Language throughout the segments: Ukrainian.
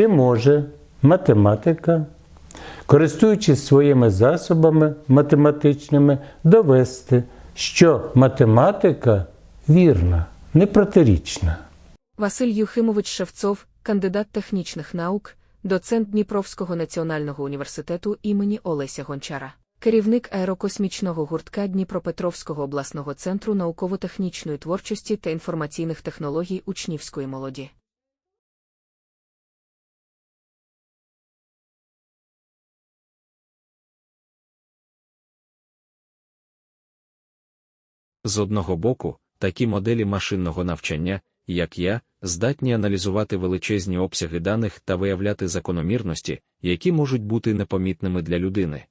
Чи може математика, користуючись своїми засобами математичними, довести, що математика вірна, не протирічна? Василь Юхимович Шевцов, кандидат технічних наук, доцент Дніпровського національного університету імені Олеся Гончара, керівник аерокосмічного гуртка Дніпропетровського обласного центру науково-технічної творчості та інформаційних технологій учнівської молоді. З одного боку, такі моделі машинного навчання, як я, здатні аналізувати величезні обсяги даних та виявляти закономірності, які можуть бути непомітними для людини.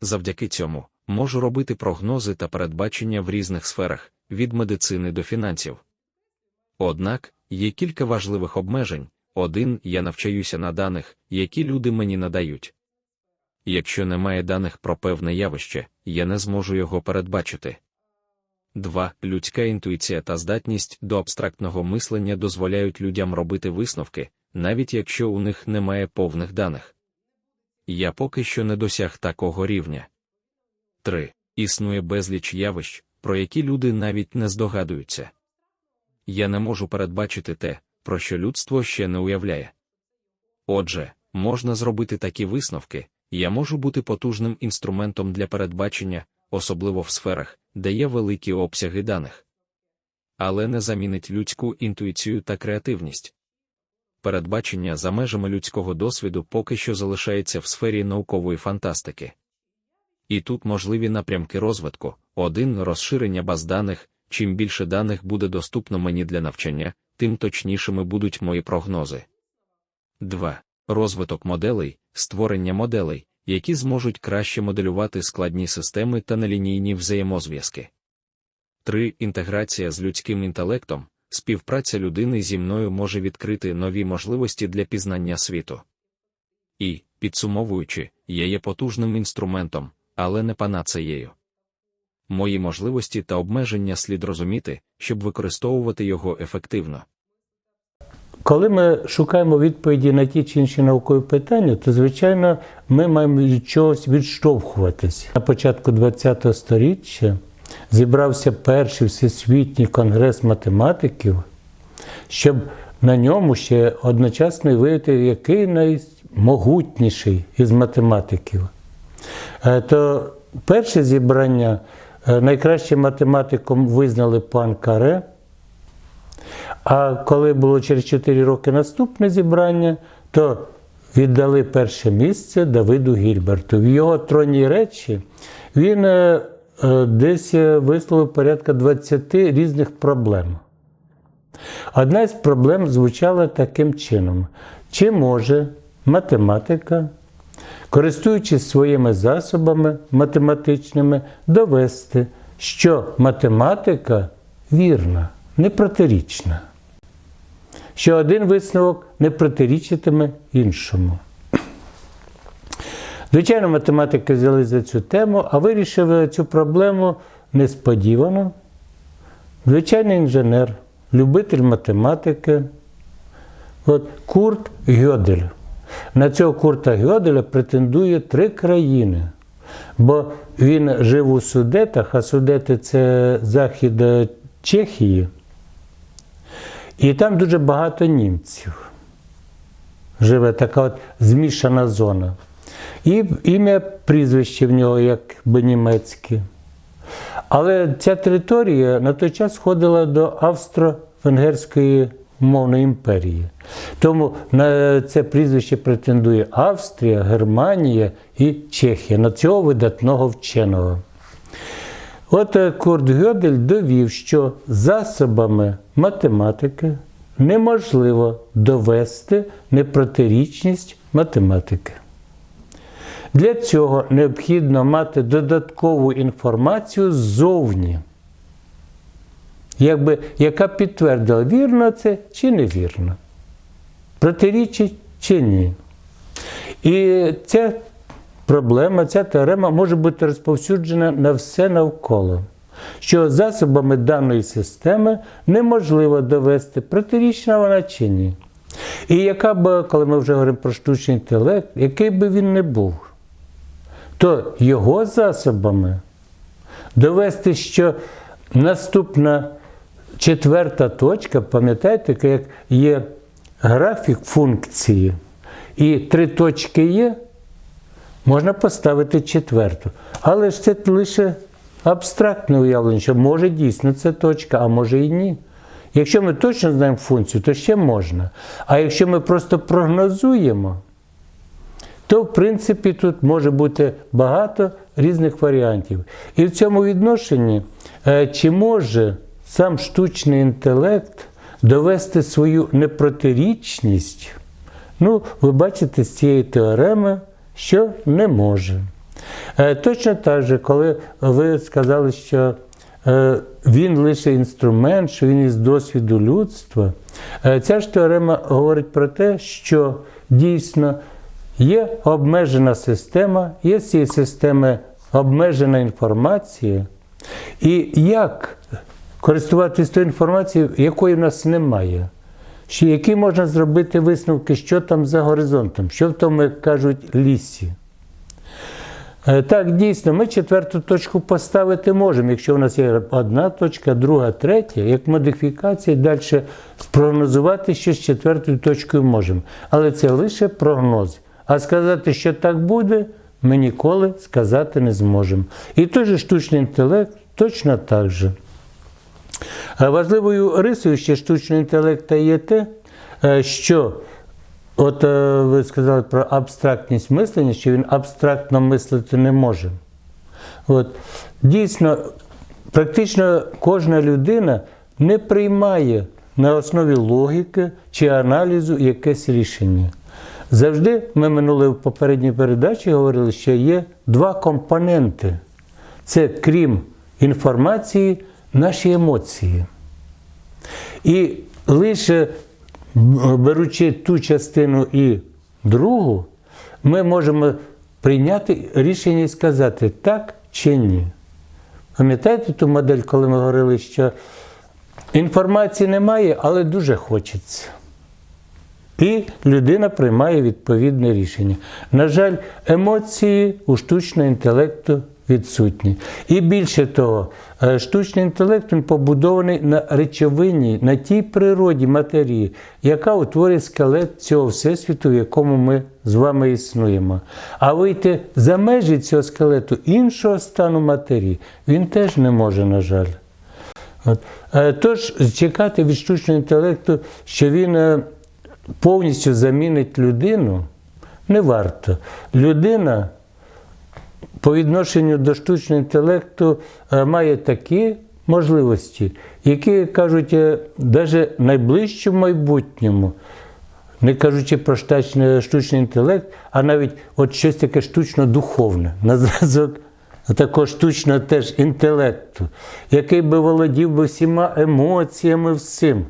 Завдяки цьому можу робити прогнози та передбачення в різних сферах, від медицини до фінансів. Однак, є кілька важливих обмежень. Один, я навчаюся на даних, які люди мені надають. Якщо немає даних про певне явище, я не зможу його передбачити. 2. Людська інтуїція та здатність до абстрактного мислення дозволяють людям робити висновки, навіть якщо у них немає повних даних. Я поки що не досяг такого рівня. 3. Існує безліч явищ, про які люди навіть не здогадуються. Я не можу передбачити те, про що людство ще не уявляє. Отже, можна зробити такі висновки, я можу бути потужним інструментом для передбачення, особливо в сферах, де є великі обсяги даних. Але не замінить людську інтуїцію та креативність. Передбачення за межами людського досвіду поки що залишається в сфері наукової фантастики. І тут можливі напрямки розвитку: один розширення баз даних, чим більше даних буде доступно мені для навчання, тим точнішими будуть мої прогнози. 2. Розвиток моделей, створення моделей, які зможуть краще моделювати складні системи та нелінійні взаємозв'язки. 3. Інтеграція з людським інтелектом, співпраця людини зі мною може відкрити нові можливості для пізнання світу. І, підсумовуючи, я є потужним інструментом, але не панацеєю. Мої можливості та обмеження слід розуміти, щоб використовувати його ефективно. Коли ми шукаємо відповіді на ті чи інші наукові питання, то звичайно ми маємо від чогось відштовхуватись. На початку ХХ століття зібрався перший всесвітній конгрес математиків, щоб на ньому ще одночасно виявити, який наймогутніший із математиків. Е, То перше зібрання е, найкращим математиком визнали пан Каре. А коли було через 4 роки наступне зібрання, то віддали перше місце Давиду Гільберту. В його тронній речі він е, е, десь висловив порядка 20 різних проблем. Одна з проблем звучала таким чином: чи може математика, користуючись своїми засобами математичними, довести, що математика вірна, не протирічна, що один висновок не протирічитиме іншому. Звичайно, математики взяли за цю тему, а вирішив цю проблему несподівано. Звичайний інженер, любитель математики, от Курт Гьодель. На цього Курта Гьоделя претендує три країни. Бо він жив у Судетах, а Судети це захід Чехії. І там дуже багато німців. Живе така от змішана зона. І ім'я прізвище в нього якби німецьке. Але ця територія на той час входила до Австро-Венгерської мовної імперії. Тому на це прізвище претендує Австрія, Германія і Чехія на цього видатного вченого. От Курт Гьодель довів, що засобами математики неможливо довести непротирічність математики. Для цього необхідно мати додаткову інформацію ззовні, якби, яка підтвердила, вірно це чи невірно, протирічить чи ні. І ця проблема, ця теорема може бути розповсюджена на все навколо, що засобами даної системи неможливо довести, протирічна вона чи ні. І яка б, коли ми вже говоримо про штучний інтелект, який би він не був, то його засобами довести, що наступна четверта точка, пам'ятаєте, як є графік функції, і три точки є, можна поставити четверту. Але ж це лише абстрактне уявлення, що може дійсно це точка, а може і ні. Якщо ми точно знаємо функцію, то ще можна. А якщо ми просто прогнозуємо, то в принципі тут може бути багато різних варіантів. І в цьому відношенні, е, чи може сам штучний інтелект довести свою непротирічність, ну, ви бачите з цієї теореми, що не може. Е, Точно так же, коли ви сказали, що е, він лише інструмент, що він із досвіду людства, е, ця ж теорема говорить про те, що дійсно є обмежена система, є з цієї системи обмежена інформація, і як користуватися тою інформацією, якої в нас немає. Ще які можна зробити висновки, що там за горизонтом, що в тому, як кажуть, лісі. Е, Так, дійсно, ми четверту точку поставити можемо, якщо у нас є одна точка, друга, третя, як модифікація, далі спрогнозувати, що з четвертою точкою можемо. Але це лише прогноз. А сказати, що так буде, ми ніколи сказати не зможемо. І той же штучний інтелект точно так же. Е, Важливою рисою ще штучного інтелекту є те, е, що от е, ви сказали про абстрактність мислення, що він абстрактно мислити не може. От, дійсно, практично кожна людина не приймає на основі логіки чи аналізу якесь рішення. Завжди ми минули в попередній передачі говорили, що є два компоненти. Це крім інформації, наші емоції. І лише беручи ту частину і другу, ми можемо прийняти рішення і сказати так чи ні. Пам'ятаєте ту модель, коли ми говорили, що інформації немає, але дуже хочеться. І людина приймає відповідне рішення. На жаль, емоції у штучного інтелекту відсутні. І більше того, е, штучний інтелект він побудований на речовині, на тій природі матерії, яка утворює скелет цього всесвіту, в якому ми з вами існуємо. А вийти за межі цього скелету іншого стану матерії він теж не може, на жаль. От. Е, Тож чекати від штучного інтелекту, що він е, повністю замінить людину, не варто. Людина по відношенню до штучного інтелекту е, має такі можливості, які кажуть, навіть в найближчому майбутньому, не кажучи про штучний інтелект, а навіть от щось таке штучно-духовне, на зразок такого штучного теж інтелекту, який би володів би всіма емоціями, всім.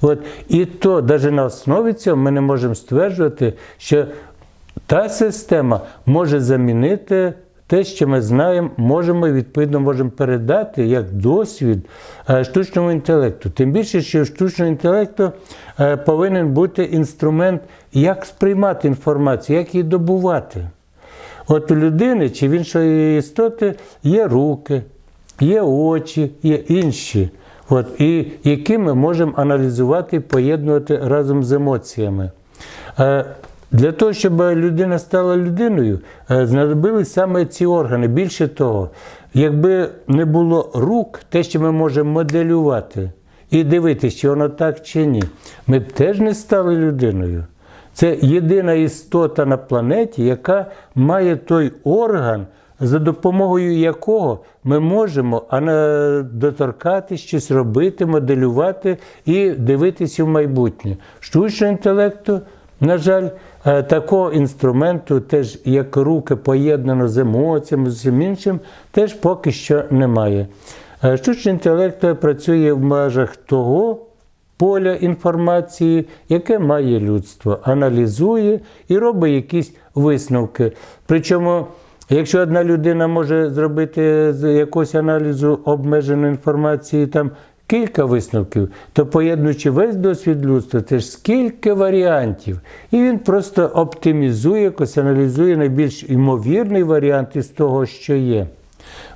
От. І то, навіть на основі цього, ми не можемо стверджувати, що та система може замінити те, що ми знаємо, можемо відповідно можемо передати як досвід е, штучному інтелекту. Тим більше, що в штучному інтелекту е, повинен бути інструмент, як сприймати інформацію, як її добувати. От у людини чи в іншої істоти є руки, є очі, є інші, от, і які ми можемо аналізувати і поєднувати разом з емоціями. Для того, щоб людина стала людиною, е, знадобились саме ці органи. Більше того, якби не було рук, те, що ми можемо моделювати і дивитися, чи воно так чи ні, ми б теж не стали людиною. Це єдина істота на планеті, яка має той орган, за допомогою якого ми можемо доторкатись, щось робити, моделювати і дивитися в майбутнє. Штучного інтелекту, на жаль, такого інструменту, теж як руки поєднано з емоціями, з усім іншим, теж поки що немає. Е, Штучний інтелект працює в межах того поля інформації, яке має людство, аналізує і робить якісь висновки. Причому, якщо одна людина може зробити з якогось аналізу обмеженої інформації там кілька висновків, то поєднуючи весь досвід людства, це ж скільки варіантів. І він просто оптимізує, якось аналізує найбільш ймовірний варіант із того, що є.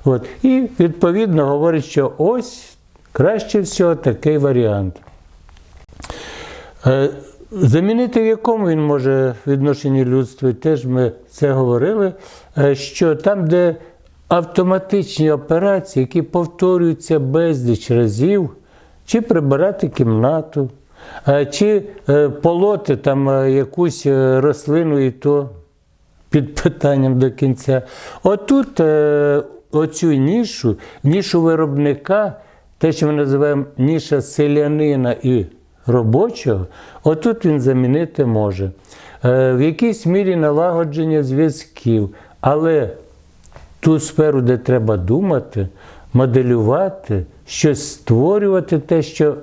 От. І відповідно говорить, що ось краще всього такий варіант. Е, Замінити в якому він може відношенні людства, теж ми це говорили, е, що там, де автоматичні операції, які повторюються безліч разів, чи прибирати кімнату, е, чи е, полоти там е, якусь рослину і то під питанням до кінця. Отут оцю нішу, нішу виробника, те, що ми називаємо ніша селянина і робочого, отут він замінити може. В якійсь мірі налагодження зв'язків, але ту сферу, де треба думати, моделювати, щось створювати те, що,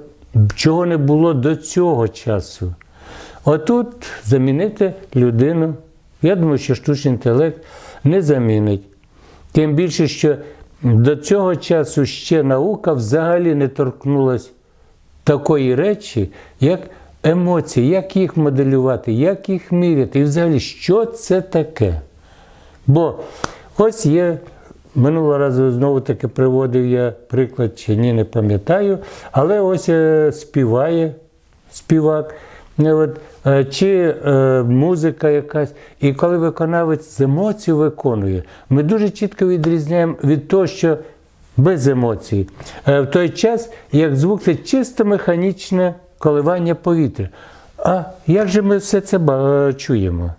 чого не було до цього часу. Отут замінити людину. Я думаю, що штучний інтелект не замінить. Тим більше, що до цього часу ще наука взагалі не торкнулася такої речі, як емоції, як їх моделювати, як їх міряти, і взагалі, що це таке. Бо ось є, минулого разу знову таки приводив я приклад, чи ні, не пам'ятаю, але ось е, співає співак. е, От, е, чи е, музика якась, і коли виконавець з емоцією виконує, ми дуже чітко відрізняємо від того, що без емоцій. Е, в той час, як звук це чисто механічне коливання повітря. А як же ми все це чуємо?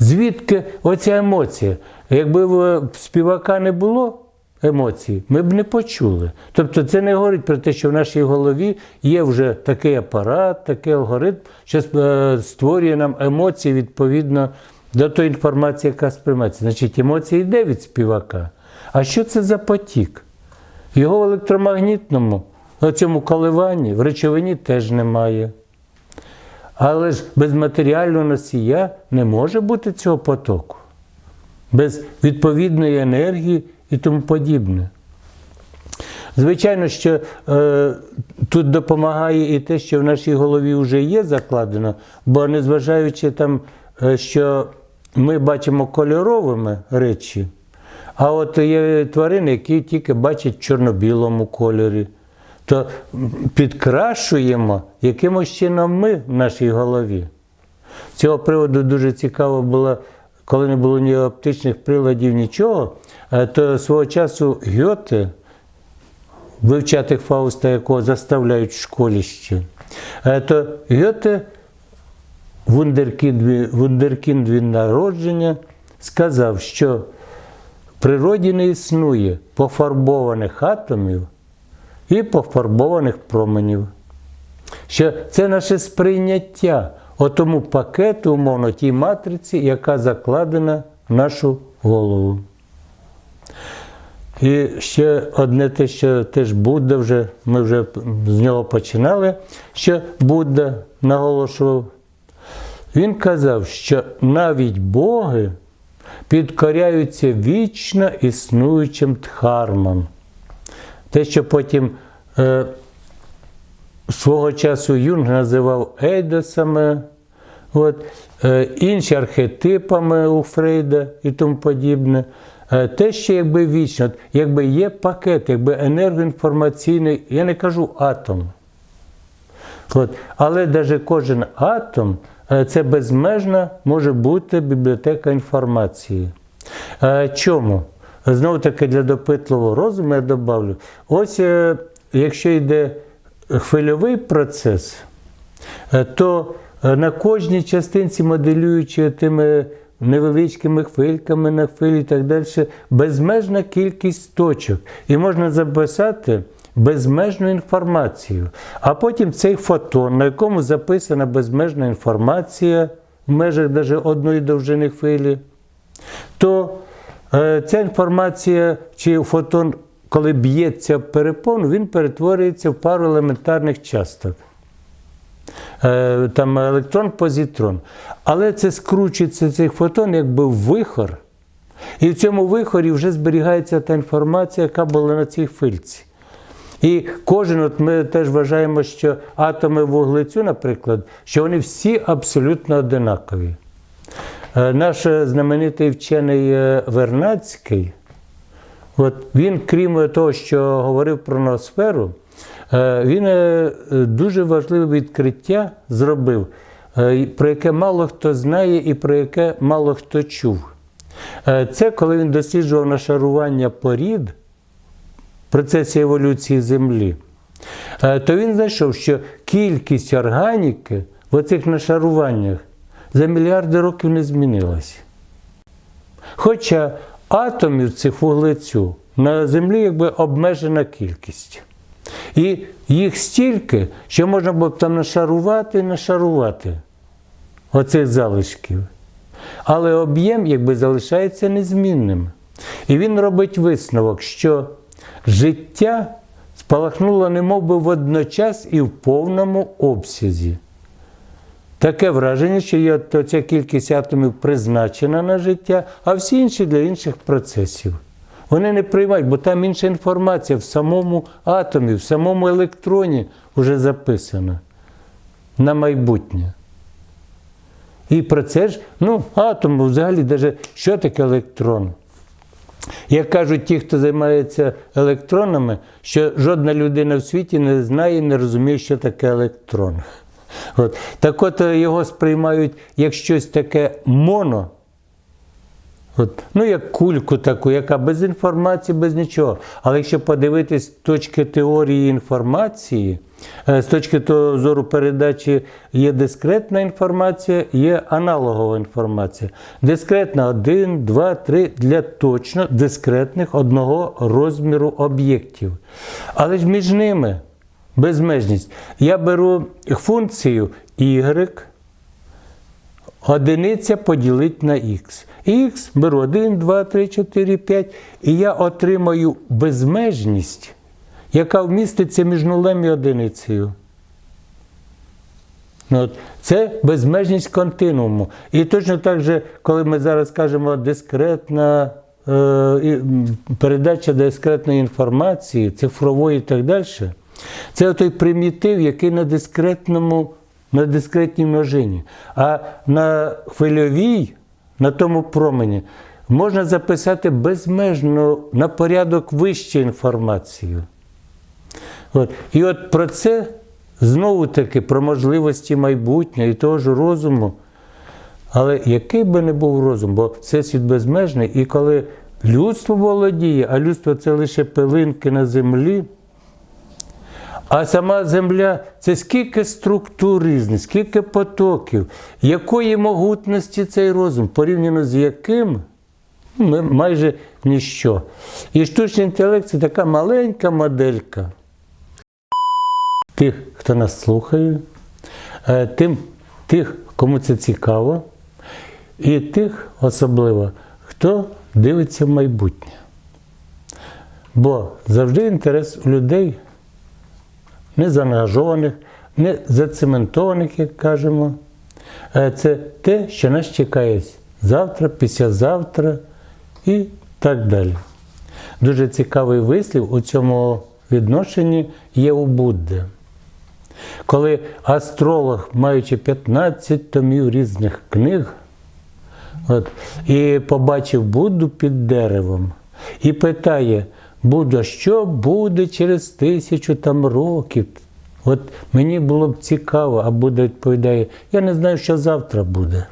Звідки оця емоція? Якби в співака не було емоцій, ми б не почули. Тобто це не говорить про те, що в нашій голові є вже такий апарат, такий алгоритм, що е, створює нам емоції відповідно до тої інформації, яка сприймається. Значить, емоція йде від співака. А що це за потік? Його в електромагнітному, на цьому коливанні, в речовині теж немає. Але ж без матеріального носія не може бути цього потоку, без відповідної енергії і тому подібне. Звичайно, що е, тут допомагає і те, що в нашій голові вже є закладено, бо незважаючи там, е, що ми бачимо кольоровими речі, а от є тварини, які тільки бачать в чорно-білому кольорі, то підкрашуємо якимось чином ми в нашій голові. З цього приводу дуже цікаво було, коли не було ні оптичних приладів, нічого, е, то свого часу Гьоте, вивчати Фауста, якого заставляють в школі ще, е, то Гьоте, вундеркінд, вундеркінд від народження, сказав, що в природі не існує пофарбованих атомів і пофарбованих променів. Що це наше сприйняття отому пакету, умовно, тій матриці, яка закладена в нашу голову. І ще одне те, що теж Будда вже, ми вже з нього починали, що Будда наголошував. Він казав, що навіть боги підкоряються вічно існуючим дхармам. Те, що потім е, свого часу Юнг називав ейдосами, от, е, інші архетипами у Фрейда і тому подібне. Е, те, що якби вічно, якби є пакет, якби енергоінформаційний, я не кажу атом. От. Але навіть кожен атом е, це безмежна може бути бібліотека інформації. Чому? Знову таки для допитливого розуму я добавлю. Ось якщо йде хвильовий процес, е, то е, на кожній частинці, моделюючи тими невеличкими хвильками на хвилі і так далі, безмежна кількість точок. І можна записати безмежну інформацію. А потім цей фотон, на якому записана безмежна інформація в межах навіть одної довжини хвилі, то е, ця інформація чи фотон, коли б'ється в перепону, він перетворюється в пару елементарних часток. Е, Там електрон, позитрон. Але це скручується цей фотон якби в вихор. І в цьому вихорі вже зберігається та інформація, яка була на цій хвильці. І кожен, от ми теж вважаємо, що атоми вуглецю, наприклад, що вони всі абсолютно одинакові. Е, Наш знаменитий вчений е, Вернадський, от він, крім того, що говорив про ноосферу, е, він е, дуже важливе відкриття зробив, е, про яке мало хто знає і про яке мало хто чув. Це коли він досліджував нашарування порід в процесі еволюції Землі, то він знайшов, що кількість органіки в оцих нашаруваннях за мільярди років не змінилася. Хоча атомів цих вуглецю на Землі якби обмежена кількість. І їх стільки, що можна було б там нашарувати і нашарувати оцих залишків. Але об'єм якби залишається незмінним. І він робить висновок, що життя спалахнуло немов би водночас і в повному обсязі. Таке враження, що є то ця кількість атомів призначена на життя, а всі інші для інших процесів. Вони не приймають, бо там інша інформація в самому атомі, в самому електроні вже записана на майбутнє. І про це ж, ну, атом взагалі, даже, що таке електрон? Як кажуть ті, хто займається електронами, що жодна людина в світі не знає і не розуміє, що таке електрон. От. Так от е, його сприймають як щось таке моно, От, ну, як кульку таку, яка без інформації, без нічого. Але якщо подивитись з точки теорії інформації, е, з точки зору передачі є дискретна інформація, є аналогова інформація. Дискретна 1, 2, 3 для точно дискретних одного розміру об'єктів. Але ж між ними безмежність. Я беру функцію y, одиниця поділити на х. Х беру 1, 2, 3, 4, 5, і я отримаю безмежність, яка вміститься між нулем і одиницею. Ну, От. Це безмежність континууму. І точно так же, коли ми зараз кажемо дискретна е, передача дискретної інформації, цифрової і так далі, це той примітив, який на дискретному, на дискретній множині. А на хвильовій, на тому промені, можна записати безмежно на порядок вище інформацію. От. І от про це знову таки про можливості майбутнього і того ж розуму. Але який би не був розум, бо всесвіт безмежний, і коли людство володіє, а людство це лише пилинки на землі, а сама земля це скільки структур різних, скільки потоків, якої могутності цей розум, порівняно з яким ми майже ніщо. І штучний інтелект це така маленька моделька тих, хто нас слухає, е, тим, тих, кому це цікаво, і тих особливо, хто дивиться в майбутнє. Бо завжди інтерес у людей не заангажованих, не зацементованих, як кажемо. Е, Це те, що нас чекає завтра, післязавтра і так далі. Дуже цікавий вислів у цьому відношенні є у Будди. Коли астролог, маючи 15 томів різних книг, от, і побачив Будду під деревом, і питає, Будда, що буде через тисячу там років? От мені було б цікаво, а Будда відповідає, я не знаю, що завтра буде.